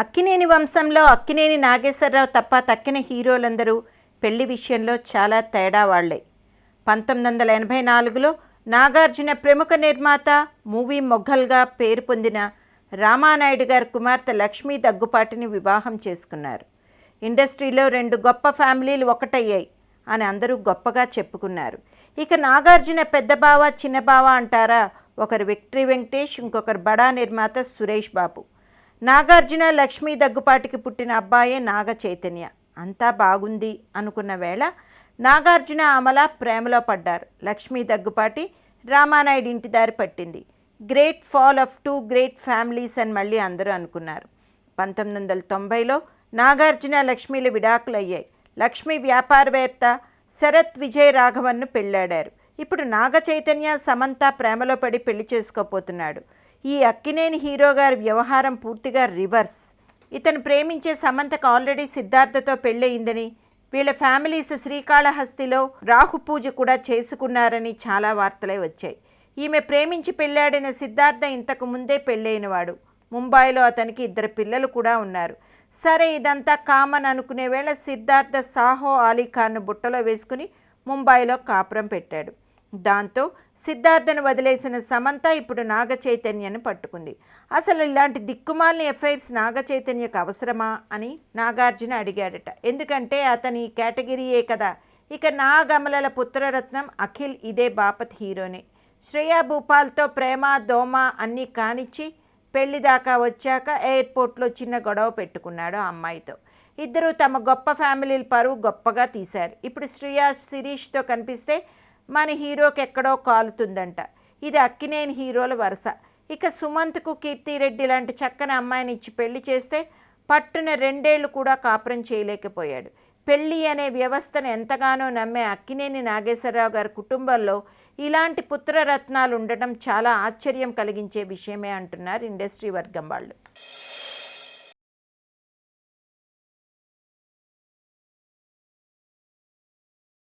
అక్కినేని వంశంలో అక్కినేని నాగేశ్వరరావు తప్ప తక్కిన హీరోలందరూ పెళ్ళి విషయంలో చాలా తేడా వాళ్ళే. పంతొమ్మిది వందల ఎనభై నాలుగులో నాగార్జున ప్రముఖ నిర్మాత మూవీ మొఘల్గా పేరు పొందిన రామానాయుడు గారి కుమార్తె లక్ష్మీ దగ్గుపాటిని వివాహం చేసుకున్నారు. ఇండస్ట్రీలో రెండు గొప్ప ఫ్యామిలీలు ఒకటయ్యాయి అని అందరూ గొప్పగా చెప్పుకున్నారు. ఇక నాగార్జున పెద్ద బావ చిన్న బావ అంటారా? ఒకరు విక్టరీ వెంకటేష్ ఇంకొకరు బడా నిర్మాత సురేష్ బాబు. నాగార్జున లక్ష్మీ దగ్గుపాటికి పుట్టిన అబ్బాయే నాగ చైతన్య. అంతా బాగుంది అనుకున్న వేళ నాగార్జున అమల ప్రేమలో పడ్డారు. లక్ష్మీ దగ్గుపాటి రామానాయుడు ఇంటి దారి పట్టింది. Great fall of two great families అని మళ్ళీ అందరూ అనుకున్నారు. పంతొమ్మిది వందల తొంభైలో నాగార్జున లక్ష్మీలు విడాకులయ్యాయి. లక్ష్మి లక్ష్మీ వ్యాపారవేత్త శరత్ విజయ్ రాఘవన్ను పెళ్ళాడారు ఇప్పుడు నాగ చైతన్య సమంత ప్రేమలో పడి పెళ్ళి చేసుకోపోతున్నాడు. ఈ అక్కినేని హీరో గారి వ్యవహారం పూర్తిగా రివర్స్. ఇతను ప్రేమించే సమంతకు ఆల్రెడీ సిద్ధార్థతో పెళ్ళయిందని వీళ్ళ ఫ్యామిలీస్ శ్రీకాళహస్తిలో రాహు పూజ కూడా చేసుకున్నారని చాలా వార్తలే వచ్చాయి. ఈమె ప్రేమించి పెళ్ళాడిన సిద్ధార్థ ఇంతకు ముందే పెళ్ళైనవాడు. ముంబైలో అతనికి ఇద్దరు పిల్లలు కూడా ఉన్నారు. సరే ఇదంతా కామన్ అనుకునే వేళ సిద్ధార్థ సాహో అలీ ఖాన్ను బుట్టలో వేసుకుని ముంబైలో కాపురం పెట్టాడు. దాంతో సిద్ధార్థను వదిలేసిన సమంత ఇప్పుడు నాగ చైతన్యను పట్టుకుంది. అసలు ఇలాంటి దిక్కుమాలిన ఎఫ్ఐఆర్స్ నాగ చైతన్యకు అవసరమా అని నాగార్జున అడిగాడట. ఎందుకంటే అతని కేటగిరీయే కదా. ఇక నాగమలల పుత్రరత్నం అఖిల్ ఇదే బాపత్ హీరోనే. శ్రేయా భూపాల్తో ప్రేమ దోమ అన్నీ కానిచ్చి పెళ్ళి దాకా వచ్చాక ఎయిర్పోర్ట్లో చిన్న గొడవ పెట్టుకున్నాడు ఆ అమ్మాయితో. ఇద్దరు తమ గొప్ప ఫ్యామిలీల పరువు గొప్పగా తీశారు. ఇప్పుడు శ్రేయా శిరీష్తో కనిపిస్తే మన హీరోకి ఎక్కడో కాలుతుందంట. ఇది అక్కినేని హీరోల వరుస. ఇక సుమంత్కు కీర్తిరెడ్డి లాంటి చక్కని అమ్మాయిని ఇచ్చి పెళ్ళి చేస్తే పట్టున రెండేళ్ళు కూడా కాపురం చేయలేకపోయాడు. పెళ్ళి అనే వ్యవస్థను ఎంతగానో నమ్మే అక్కినేని నాగేశ్వరరావు గారి కుటుంబంలో ఇలాంటి పుత్రరత్నాలు ఉండటం చాలా ఆశ్చర్యం కలిగించే విషయమే అంటున్నారు ఇండస్ట్రీ వర్గం వాళ్ళు.